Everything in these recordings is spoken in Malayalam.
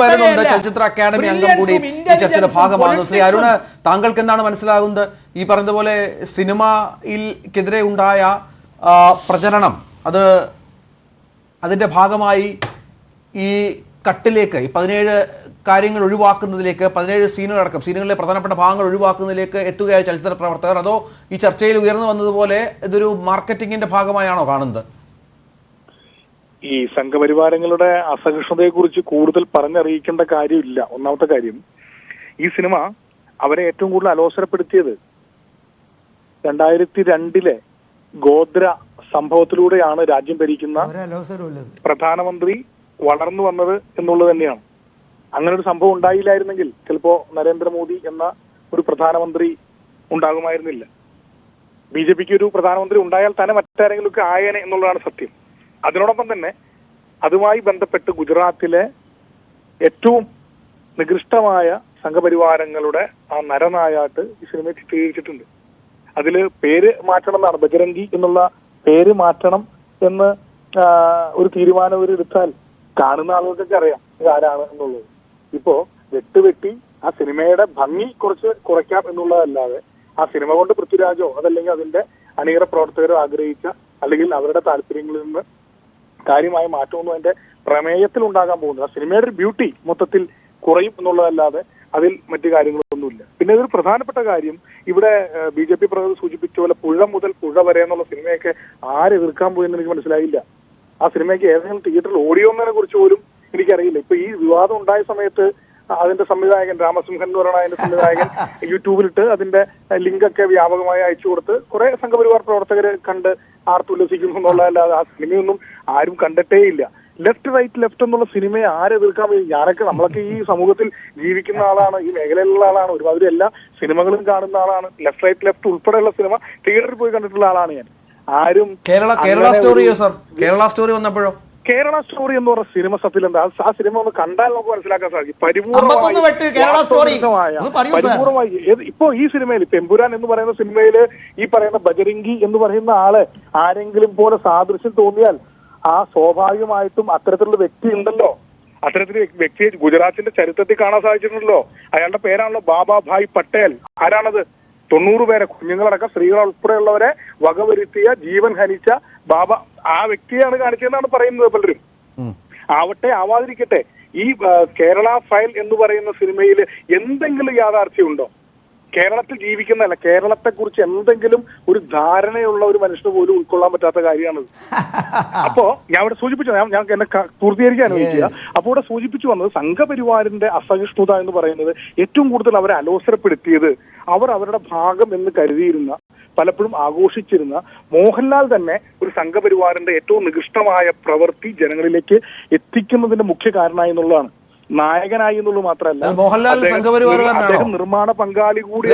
വരുന്നുണ്ട് ചലച്ചിത്ര അക്കാദമി അംഗം കൂടി ഈ ചർച്ചയുടെ ഭാഗമാണ് ശ്രീ അരുണ് താങ്കൾക്ക് എന്താണ് മനസ്സിലാകുന്നത്? ഈ പറഞ്ഞതുപോലെ സിനിമയിൽക്കെതിരെ ഉണ്ടായ പ്രചരണം അത് അതിന്റെ ഭാഗമായി ഈ കട്ടിലേക്ക് ഈ പതിനേഴ് കാര്യങ്ങൾ ഒഴിവാക്കുന്നതിലേക്ക് പതിനേഴ് സീനുകൾ അടക്കം സീനുകളിലെ പ്രധാനപ്പെട്ട ഭാഗങ്ങൾ ഒഴിവാക്കുന്നതിലേക്ക് എത്തുകയായ ചലച്ചിത്ര പ്രവർത്തകർ. അതോ ഈ ചർച്ചയിൽ ഉയർന്നു വന്നതുപോലെ ഇതൊരു മാർക്കറ്റിംഗിന്റെ ഭാഗമായാണോ കാണുന്നത്? ഈ സംഘപരിവാരങ്ങളുടെ അസഹിഷ്ണുതയെക്കുറിച്ച് കൂടുതൽ പറഞ്ഞറിയിക്കേണ്ട കാര്യമില്ല. ഒന്നാമത്തെ കാര്യം ഈ സിനിമ അവരെ ഏറ്റവും കൂടുതൽ അലോസരപ്പെടുത്തിയത് രണ്ടായിരത്തി രണ്ടിലെ ഗോദ്ര സംഭവത്തിലൂടെയാണ് രാജ്യം ഭരിക്കുന്ന പ്രധാനമന്ത്രി വളർന്നു വന്നത് എന്നുള്ളത് തന്നെയാണ്. അങ്ങനെ ഒരു സംഭവം ഉണ്ടായില്ലായിരുന്നെങ്കിൽ ചിലപ്പോ നരേന്ദ്രമോദി എന്ന ഒരു പ്രധാനമന്ത്രി ഉണ്ടാകുമായിരുന്നില്ല. ബി ജെ പിക്ക് ഒരു പ്രധാനമന്ത്രി ഉണ്ടായാൽ തന്നെ മറ്റാരെങ്കിലും ഒക്കെ ആയേനെ എന്നുള്ളതാണ് സത്യം. അതിനോടൊപ്പം തന്നെ അതുമായി ബന്ധപ്പെട്ട് ഗുജറാത്തിലെ ഏറ്റവും നികൃഷ്ടമായ സംഘപരിവാരങ്ങളുടെ ആ നരനായാട്ട് ഈ സിനിമയെ ചിത്രീകരിച്ചിട്ടുണ്ട്. അതിൽ പേര് മാറ്റണം എന്നാണ് ബജരംഗി എന്നുള്ള പേര് മാറ്റണം എന്ന് ഒരു തീരുമാനം ഒരു എടുത്താൽ കാണുന്ന ആളുകൾക്കൊക്കെ അറിയാം ഇത് ആരാണ് എന്നുള്ളത്. ഇപ്പോ വെട്ടുവെട്ടി ആ സിനിമയുടെ ഭംഗി കുറച്ച് കുറയ്ക്കാം എന്നുള്ളതല്ലാതെ ആ സിനിമ കൊണ്ട് പൃഥ്വിരാജോ അതല്ലെങ്കിൽ അതിന്റെ അണിയറ പ്രവർത്തകരോ ആഗ്രഹിച്ച അല്ലെങ്കിൽ അവരുടെ താല്പര്യങ്ങളിൽ നിന്ന് കാര്യമായ മാറ്റമൊന്നും അതിന്റെ പ്രമേയത്തിൽ ഉണ്ടാകാൻ പോകുന്നില്ല. സിനിമയുടെ ഒരു ബ്യൂട്ടി മൊത്തത്തിൽ കുറയും എന്നുള്ളതല്ലാതെ അതിൽ മറ്റു കാര്യങ്ങളൊന്നുമില്ല. പിന്നെ ഇതൊരു പ്രധാനപ്പെട്ട കാര്യം. ഇവിടെ ബി ജെ പി പ്രവർത്തകർ സൂചിപ്പിച്ച പോലെ പുഴ മുതൽ പുഴ വരെ എന്നുള്ള സിനിമയൊക്കെ ആര് എതിർക്കാൻ പോയെന്ന് എനിക്ക് മനസ്സിലായില്ല. ആ സിനിമയ്ക്ക് ഏതെങ്കിലും തിയേറ്ററിൽ ഓടിയോന്നതിനെ കുറിച്ച് പോലും എനിക്കറിയില്ല. ഇപ്പൊ ഈ വിവാദം ഉണ്ടായ സമയത്ത് അതിന്റെ സംവിധായകൻ രാമസിംഹൻ എന്ന് പറയുന്ന അതിന്റെ സംവിധായകൻ യൂട്യൂബിലിട്ട് അതിന്റെ ലിങ്കൊക്കെ വ്യാപകമായി അയച്ചു കൊടുത്ത് കുറെ സംഘപരിവാർ പ്രവർത്തകർ കണ്ട് ആർത്തുല്ലസിക്കുന്നു എന്നുള്ളതല്ലാതെ ആ സിനിമയൊന്നും ആരും കണ്ടിട്ടേ ഇല്ല ലെഫ്റ്റ് റൈറ്റ് ലെഫ്റ്റ് എന്നുള്ള സിനിമയെ ആരെ എതിർക്കാൻ ഞാനൊക്കെ നമ്മളൊക്കെ ഈ സമൂഹത്തിൽ ജീവിക്കുന്ന ആളാണ് ഈ മേഖലയിലുള്ള ആളാണ് ഒരുമാതിരി എല്ലാ സിനിമകളും കാണുന്ന ആളാണ്. ലെഫ്റ്റ് റൈറ്റ് ലെഫ്റ്റ് ഉൾപ്പെടെയുള്ള സിനിമ തിയേറ്ററിൽ പോയി കണ്ടിട്ടുള്ള ആളാണ് ഞാൻ. ആരും കേരള കേരള സ്റ്റോറിയോ സർ. കേരള സ്റ്റോറി വന്നപ്പോഴോ? കേരള സ്റ്റോറി എന്ന് പറഞ്ഞ സിനിമ സത്യം എന്താ? ആ സിനിമ ഒന്ന് കണ്ടാൽ നമുക്ക് മനസ്സിലാക്കാൻ സാധിക്കും. പരിപൂർണമായി ഇപ്പൊ ഈ സിനിമയിൽ പെമ്പുരാൻ എന്ന് പറയുന്ന സിനിമയിൽ ഈ പറയുന്ന ബജരംഗി എന്ന് പറയുന്ന ആൾ ആരെങ്കിലും പോലെ സാദൃശ്യം തോന്നിയാൽ ആ സ്വാഭാവികമായിട്ടും അത്തരത്തിലുള്ള വ്യക്തി ഉണ്ടല്ലോ. അത്തരത്തിൽ വ്യക്തിയെ ഗുജറാത്തിന്റെ ചരിത്രത്തിൽ കാണാൻ സാധിച്ചിട്ടുണ്ടല്ലോ. അയാളുടെ പേരാണല്ലോ ബാബാ ഭായ് പട്ടേൽ. ആരാണത്? തൊണ്ണൂറ് പേരെ കുഞ്ഞുങ്ങളടക്കം സ്ത്രീകൾ ഉൾപ്പെടെയുള്ളവരെ വകവരുത്തിയ ജീവൻ ഹനിച്ച ബാബ ആ വ്യക്തിയാണ് കാണിച്ചതെന്നാണ് പറയുന്നത് പലരും. ആവട്ടെ ആവാതിരിക്കട്ടെ. ഈ കേരള ഫയൽ എന്ന് പറയുന്ന സിനിമയിൽ എന്തെങ്കിലും യാഥാർത്ഥ്യമുണ്ടോ? കേരളത്തിൽ ജീവിക്കുന്നതല്ല. കേരളത്തെ കുറിച്ച് എന്തെങ്കിലും ഒരു ധാരണയുള്ള ഒരു മനുഷ്യന് പോലും ഉൾക്കൊള്ളാൻ പറ്റാത്ത കാര്യമാണത് അപ്പോ ഞാൻ ഇവിടെ സൂചിപ്പിച്ചു ഞാൻ ഞാൻ എന്നെ പൂർത്തീകരിക്കാൻ അനുവദിക്കുക. അപ്പോൾ ഇവിടെ സൂചിപ്പിച്ചു വന്നത് സംഘപരിവാറിന്റെ അസഹിഷ്ണുത എന്ന് പറയുന്നത് ഏറ്റവും കൂടുതൽ അവരെ അലോസരപ്പെടുത്തിയത് അവർ അവരുടെ ഭാഗം എന്ന് കരുതിയിരുന്ന പലപ്പോഴും ആഘോഷിച്ചിരുന്ന മോഹൻലാൽ തന്നെ ഒരു സംഘപരിവാറിന്റെ ഏറ്റവും നികൃഷ്ടമായ പ്രവൃത്തി ജനങ്ങളിലേക്ക് എത്തിക്കുന്നതിന്റെ മുഖ്യ കാരണമായി എന്നുള്ളതാണ്. നായകനായി എന്നുള്ളത് മാത്രമല്ല മോഹൻലാൽ അദ്ദേഹം അദ്ദേഹം നിർമ്മാണ പങ്കാളി കൂടി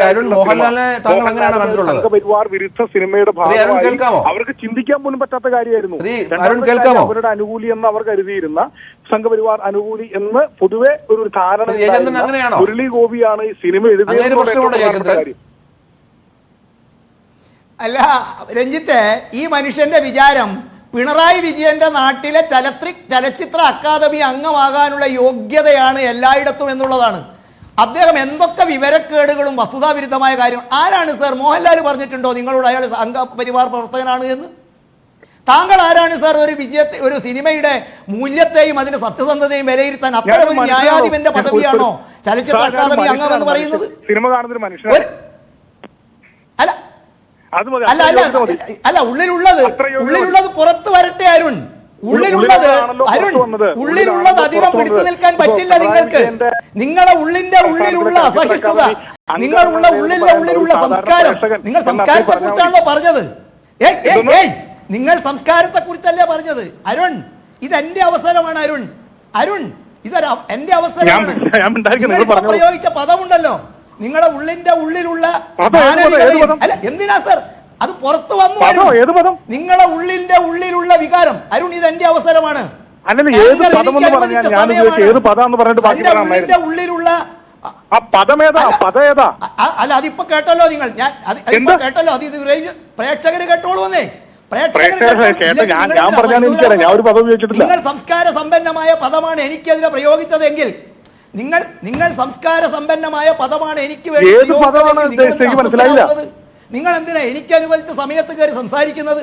സംഘപരിവാർ വിരുദ്ധ സിനിമയുടെ ഭാഗമായി കേൾക്കാമോ? അവർക്ക് ചിന്തിക്കാൻ പോലും പറ്റാത്ത കാര്യമായിരുന്നു. ശ്രീ രണ്ടാമത്തെ കേൾക്കാമോ? അവരുടെ അനുകൂലി എന്ന് അവർ കരുതിയിരുന്ന സംഘപരിവാർ അനുകൂലി എന്ന് പൊതുവെ ഒരു കാരണം മുരളി ഗോപിയാണ് ഈ സിനിമ എഴുതിയത് അല്ല രഞ്ജിത്ത് ഈ മനുഷ്യന്റെ വിചാരം പിണറായി വിജയന്റെ നാട്ടിലെ ചലത്രി ചലച്ചിത്ര അക്കാദമി അംഗമാകാനുള്ള യോഗ്യതയാണ് എല്ലായിടത്തും എന്നുള്ളതാണ്. അദ്ദേഹം എന്തൊക്കെ വിവരക്കേടുകളും വസ്തുതാവിരുദ്ധമായ കാര്യങ്ങൾ ആരാണ് സാർ? മോഹൻലാൽ പറഞ്ഞിട്ടുണ്ടോ? നിങ്ങളോട് അയാൾ സംഘപരിവാർ പ്രവർത്തകനാണ് എന്ന്? താങ്കൾ ആരാണ് സാർ ഒരു വിജയത്തെ ഒരു സിനിമയുടെ മൂല്യത്തെയും അതിന്റെ സത്യസന്ധതയും വിലയിരുത്താൻ അത്തരം ഒരു ന്യായാധിപന്റെ പദവിയാണോ ചലച്ചിത്ര അക്കാദമി അംഗം എന്ന് പറയുന്നത്? സിനിമ കാണുന്നൊരു ഒരു- അല്ല അത് മതി. അല്ല അല്ല. അല്ല ഉള്ളിലുള്ളത് ഉള്ളിലുള്ളത് പുറത്ത് വരട്ടെ അരുൺ. ഉള്ളിലുള്ളത് അരുൺ. ഉള്ളിലുള്ളത് അധികം പിടിച്ചു നിൽക്കാൻ പറ്റില്ല നിങ്ങൾക്ക്. നിങ്ങളെ ഉള്ളിന്റെ ഉള്ളിലുള്ള അസഹിഷ്ണുത നിങ്ങളുള്ള എന്ന് ഉള്ളിലുള്ള സംസ്കാരം. നിങ്ങൾ സംസ്കാരത്തെ കുറിച്ചാണല്ലോ പറഞ്ഞത്. നിങ്ങൾ സംസ്കാരത്തെ കുറിച്ചല്ലേ പറഞ്ഞത്. അരുൺ ഇത് എന്റെ അവസരമാണ് അരുൺ. അരുൺ ഇതൊരു എന്റെ അവസരമാണ്. പ്രയോഗിച്ച പദമുണ്ടല്ലോ. നിങ്ങളുടെ ഉള്ളിന്റെ ഉള്ളിലുള്ള? അല്ല എന്തിനാ സർ? അത് പുറത്തു വന്നു. നിങ്ങളെ ഉള്ളിന്റെ ഉള്ളിലുള്ള വികാരം. അരുൺ ഇത് എന്റെ അവസരമാണ് ഉള്ളിന്റെ ഉള്ളിലുള്ള അല്ല അതിപ്പോ കേട്ടല്ലോ നിങ്ങൾ. ഞാൻ അതിപ്പോ കേട്ടല്ലോ. അത് ഇത് പ്രേക്ഷകര് കേട്ടോളൂ എന്നേ. നിങ്ങൾ സംസ്കാര സമ്പന്നമായ പദമാണ് എനിക്കതിനെ പ്രയോഗിച്ചതെങ്കിൽ നിങ്ങൾ നിങ്ങൾ സംസ്കാര സമ്പന്നമായ പദമാണ് എനിക്ക് വേണ്ടി നിങ്ങൾ എന്തിനാ എനിക്ക് അനുവദിച്ച സമയത്ത് കയറി സംസാരിക്കുന്നത്?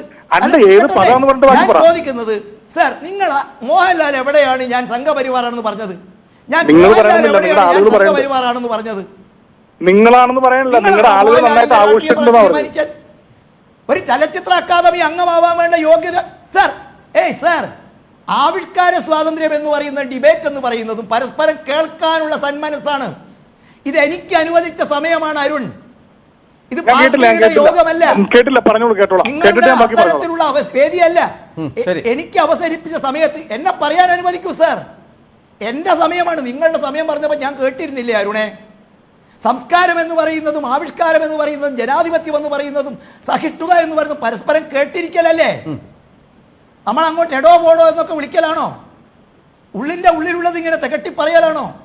ഞാൻ. ചോദിക്കുന്നത് സർ നിങ്ങൾ മോഹൻലാൽ എവിടെയാണ് ഞാൻ സംഘപരിവാറാണെന്ന് പറഞ്ഞത്? ഞാൻ മോഹൻലാൽ എവിടെയാണ്. സംഘപരിവാറാണെന്ന് പറഞ്ഞത്? നിങ്ങളാണെന്ന് പറയാനില്ല നിങ്ങളുടെ ആളുകൾ നന്നായിട്ട് ആഘോഷിച്ചിട്ടുണ്ടെന്നാ ഒരു ചലച്ചിത്ര അക്കാദമി അംഗമാവാൻ വേണ്ട യോഗ്യത സർ ഏയ് സർ ആവിഷ്കാര സ്വാതന്ത്ര്യം എന്ന് പറയുന്ന ഡിബേറ്റ് എന്ന് പറയുന്നതും പരസ്പരം കേൾക്കാനുള്ള സന്മനസ്സാണ്. ഇത് എനിക്ക് അനുവദിച്ച സമയമാണ് അരുൺ. ഇത് യോഗമല്ല. അത്തരത്തിലുള്ള വേദിയല്ല. എനിക്ക് അവസരിപ്പിച്ച സമയത്ത് എന്നെ പറയാൻ അനുവദിക്കൂ സർ. എന്റെ സമയമാണ് നിങ്ങളുടെ സമയം പറഞ്ഞപ്പോൾ ഞാൻ കേട്ടിരുന്നില്ലേ അരുണെ? സംസ്കാരം എന്ന് പറയുന്നതും ആവിഷ്കാരം എന്ന് പറയുന്നതും ജനാധിപത്യം എന്ന് പറയുന്നതും സഹിഷ്ണുത എന്ന് പറയുന്നതും പരസ്പരം കേട്ടിരിക്കലല്ലേ? നമ്മൾ അങ്ങോട്ട് എടോ പോടോ എന്നൊക്കെ വിളിക്കലാണോ? ഉള്ളിന്റെ ഉള്ളിലുള്ളത് ഇങ്ങനെ തികട്ടി പറയലാണോ?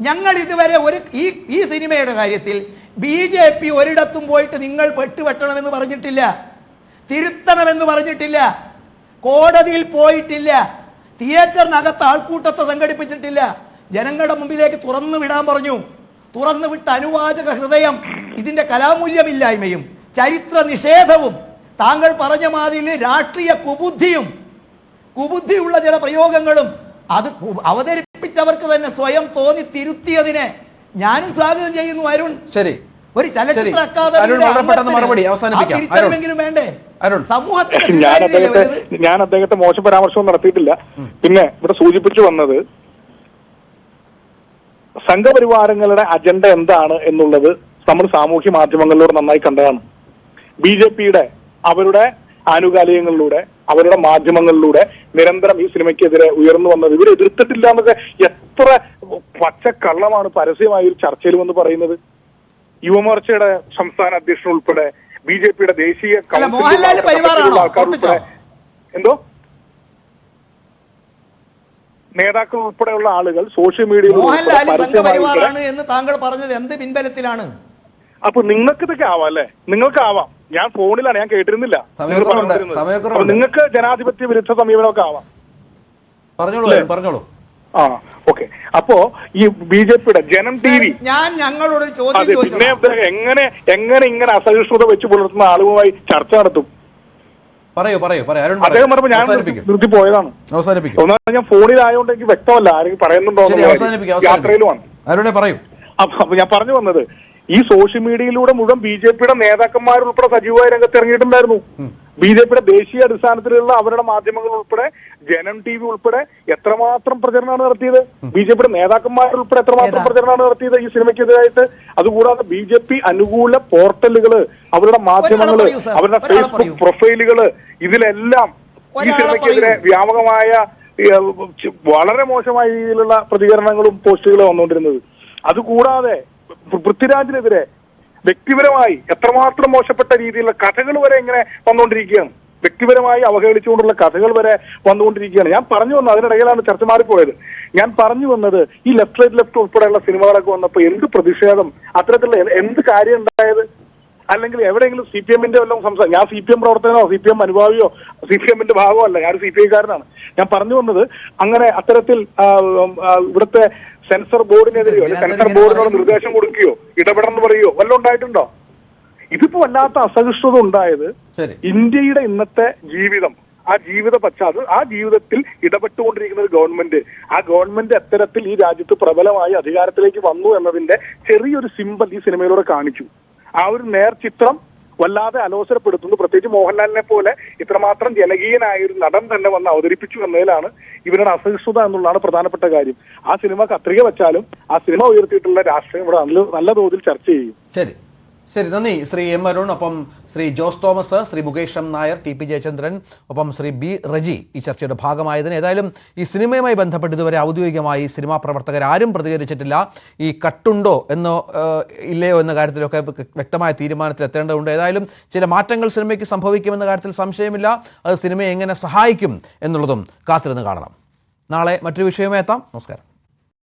ഞങ്ങൾ ഇതുവരെ ഒരു ഈ ഈ സിനിമയുടെ കാര്യത്തിൽ ബി ജെ പി ഒരിടത്തും പോയിട്ട് നിങ്ങൾ വെട്ടുവെട്ടണമെന്ന് പറഞ്ഞിട്ടില്ല. തിരുത്തണമെന്ന് പറഞ്ഞിട്ടില്ല. കോടതിയിൽ പോയിട്ടില്ല. തിയേറ്ററിനകത്ത് ആൾക്കൂട്ടത്തെ സംഘടിപ്പിച്ചിട്ടില്ല. ജനങ്ങളുടെ മുമ്പിലേക്ക് തുറന്നു വിടാൻ പറഞ്ഞു. തുറന്നു വിട്ട അനുവാചക ഹൃദയം ഇതിന്റെ കലാമൂല്യമില്ലായ്മയും ചരിത്ര നിഷേധവും താങ്കൾ പറഞ്ഞ മാതിരി രാഷ്ട്രീയ കുബുദ്ധിയും കുബുദ്ധിയുള്ള ചില പ്രയോഗങ്ങളും അത് അവതരിപ്പിച്ചവർക്ക് തന്നെ സ്വയം തോന്നി തിരുത്തിയതിനെ ഞാനും സ്വാഗതം ചെയ്യുന്നു അരുൺ. ശരി. ഒരു ചലച്ചിത്ര അക്കാദമി വേണ്ടേ? ഞാൻ അദ്ദേഹത്തെ ഞാൻ അദ്ദേഹത്തെ മോശം പരാമർശവും നടത്തിയിട്ടില്ല. പിന്നെ ഇവിടെ സൂചിപ്പിച്ചു വന്നത് സംഘപരിവാരങ്ങളുടെ അജണ്ട എന്താണ് എന്നുള്ളത് നമ്മൾ സാമൂഹ്യ മാധ്യമങ്ങളിലൂടെ നന്നായി കണ്ടതാണ്. ബി ജെ പിയുടെ അവരുടെ ആനുകാലികങ്ങളിലൂടെ അവരുടെ മാധ്യമങ്ങളിലൂടെ നിരന്തരം ഈ സിനിമയ്ക്കെതിരെ ഉയർന്നു വന്നത്. ഇവർ എതിർത്തിട്ടില്ല എന്നൊക്കെ എത്ര പച്ചക്കള്ളമാണ് പരസ്യമായി ഒരു ചർച്ചയിൽ വന്ന് പറയുന്നത്. യുവമോർച്ചയുടെ സംസ്ഥാന അധ്യക്ഷൻ ഉൾപ്പെടെ ബി ജെ പിയുടെ ദേശീയ കൗൺസിൽ ആൾക്കാർ? ഉൾപ്പെടെ എന്തോ? നേതാക്കൾ ഉൾപ്പെടെയുള്ള ആളുകൾ സോഷ്യൽ മീഡിയയിൽ എന്ന് താങ്കൾ പറഞ്ഞത് എന്ത് പിൻബലത്തിലാണ്? അപ്പൊ നിങ്ങൾക്ക് ഇതൊക്കെ ആവാം അല്ലെ? നിങ്ങൾക്ക് ആവാം ഞാൻ ഫോണിലാണ് ഞാൻ കേട്ടിരുന്നില്ല. നിങ്ങൾക്ക് ജനാധിപത്യ വിരുദ്ധ സമീപനമൊക്കെ ആവാം. പറഞ്ഞോളൂ പറഞ്ഞോളൂ. ആ ഓക്കെ. അപ്പോ ഈ ബി ജെ പിയുടെ ജനം ടി വി. ഞാൻ ഞങ്ങളോട് പിന്നെ അദ്ദേഹം എങ്ങനെ എങ്ങനെ ഇങ്ങനെ അസഹിഷ്ണുത വെച്ച് പുലർത്തുന്ന ആളുകളുമായി ചർച്ച നടത്തും? പറയൂ പറയൂ പറയൂ. അദ്ദേഹം പറഞ്ഞപ്പോൾ ഞാൻ നിർത്തി പോയതാണ്. അവസാനിപ്പിക്കും. ഒന്നാമത് ഞാൻ ഫോണിലായതുകൊണ്ട് എനിക്ക് വ്യക്തമല്ല ആരെങ്കിലും പറയുന്നുണ്ടോ. യാത്രയിലുമാണ്. അരുണെ പറയൂ. അപ്പൊ ഞാൻ പറഞ്ഞു വന്നത് ഈ സോഷ്യൽ മീഡിയയിലൂടെ മുഴുവൻ ബി ജെ പിയുടെ നേതാക്കന്മാർ ഉൾപ്പെടെ സജീവമായി രംഗത്ത് ഇറങ്ങിയിട്ടുണ്ടായിരുന്നു ബി ജെ പിയുടെ ദേശീയ അടിസ്ഥാനത്തിലുള്ള അവരുടെ മാധ്യമങ്ങൾ ഉൾപ്പെടെ ജനം ടി വി ഉൾപ്പെടെ എത്രമാത്രം പ്രചരണമാണ് നടത്തിയത്? ബി ജെ പിയുടെ നേതാക്കന്മാർ ഉൾപ്പെടെ എത്രമാത്രം പ്രചരണമാണ് നടത്തിയത് ഈ സിനിമയ്ക്കെതിരായിട്ട്? അതുകൂടാതെ ബി ജെ പി അനുകൂല പോർട്ടലുകൾ അവരുടെ മാധ്യമങ്ങൾ അവരുടെ ഫേസ്ബുക്ക് പ്രൊഫൈലുകൾ പ്രൊഫൈലുകൾ ഇതിലെല്ലാം ഈ സിനിമയ്ക്കെതിരെ വ്യാപകമായ വളരെ മോശമായ രീതിയിലുള്ള പ്രതികരണങ്ങളും പോസ്റ്റുകളും വന്നുകൊണ്ടിരുന്നത്. അതുകൂടാതെ പൃഥ്വിരാജിനെതിരെ വ്യക്തിപരമായി എത്രമാത്രം മോശപ്പെട്ട രീതിയിലുള്ള കഥകൾ വരെ ഇങ്ങനെ വന്നുകൊണ്ടിരിക്കുകയാണ്. വ്യക്തിപരമായി അവഹേളിച്ചുകൊണ്ടുള്ള കഥകൾ വരെ വന്നുകൊണ്ടിരിക്കുകയാണ്. ഞാൻ പറഞ്ഞു വന്നത് അതിനിടയിലാണ് ചർച്ച മാറിപ്പോയത്. ഞാൻ പറഞ്ഞു വന്നത് ഈ ലെഫ്റ്റ് റൈറ്റ് ലെഫ്റ്റ് ഉൾപ്പെടെയുള്ള സിനിമകളൊക്കെ വന്നപ്പോൾ എന്ത് പ്രതിഷേധം അത്തരത്തിലുള്ള എന്ത് കാര്യം ഉണ്ടായത്? അല്ലെങ്കിൽ എവിടെയെങ്കിലും സി പി എമ്മിന്റെ വല്ലതും സംസാരം ഞാൻ സി പി എം പ്രവർത്തകനോ സി പി എം അനുഭാവിയോ സി പി എമ്മിന്റെ ഭാഗമല്ല ഞാൻ സി പി ഐക്കാരനാണ്. ഞാൻ പറഞ്ഞു വന്നത് അങ്ങനെ അത്തരത്തിൽ ഇവിടുത്തെ സെൻസർ ബോർഡിനെതിരെയോ അല്ലെങ്കിൽ സെൻസർ ബോർഡിനോട് നിർദ്ദേശം കൊടുക്കുകയോ ഇടപെടണം പറയുകയോ വല്ലതും ഉണ്ടായിട്ടുണ്ടോ? ഇതിപ്പോ വല്ലാത്ത അസഹിഷ്ണുത ഉണ്ടായത് ഇന്ത്യയുടെ ഇന്നത്തെ ജീവിതം ആ ജീവിത പശ്ചാത്തലം ആ ജീവിതത്തിൽ ഇടപെട്ടുകൊണ്ടിരിക്കുന്ന ഒരു ഗവൺമെന്റ് ആ ഗവൺമെന്റ് അത്തരത്തിൽ ഈ രാജ്യത്ത് പ്രബലമായി അധികാരത്തിലേക്ക് വന്നു എന്നതിന്റെ ചെറിയൊരു സിമ്പൽ ഈ സിനിമയിലൂടെ കാണിച്ചു. ആ ഒരു നേർചിത്രം വല്ലാതെ അലോസരപ്പെടുത്തുന്നു. പ്രത്യേകിച്ച് മോഹൻലാലിനെ പോലെ ഇത്രമാത്രം ജനകീയനായ ഒരു നടൻ തന്നെ വന്ന് അവതരിപ്പിച്ചു എന്നതിലാണ് ഇവരുടെ അസഹിഷ്ണുത എന്നുള്ളതാണ് പ്രധാനപ്പെട്ട കാര്യം. ആ സിനിമ കത്രിക വെച്ചാലും ആ സിനിമ ഉയർത്തിയിട്ടുള്ള രാഷ്ട്രീയം ഇവിടെ നല്ല നല്ല തോതിൽ ചർച്ച ചെയ്യും. ശരി. ശരി നന്ദി. ശ്രീ എം അരുൺ ഒപ്പം Shri Jose Thomas Shri Mukesh M Nair T P Jayachandran ഒപ്പം ശ്രീ ബി റജി ഈ ചർച്ചയുടെ ഭാഗമായതിന് ഏതായാലും ഈ സിനിമയുമായി ബന്ധപ്പെട്ട് ഇതുവരെ ഔദ്യോഗികമായി സിനിമാ പ്രവർത്തകർ ആരും പ്രതികരിച്ചിട്ടില്ല. ഈ കട്ടുണ്ടോ എന്നോ ഇല്ലയോ എന്ന കാര്യത്തിലൊക്കെ വ്യക്തമായ തീരുമാനത്തിൽ എത്തേണ്ടതുണ്ട്. ഏതായാലും ചില മാറ്റങ്ങൾ സിനിമയ്ക്ക് സംഭവിക്കുമെന്ന കാര്യത്തിൽ സംശയമില്ല. അത് സിനിമയെ എങ്ങനെ സഹായിക്കും എന്നുള്ളതും കാത്തിരുന്ന് കാണണം. നാളെ മറ്റൊരു വിഷയവുമായി എത്താം. നമസ്കാരം.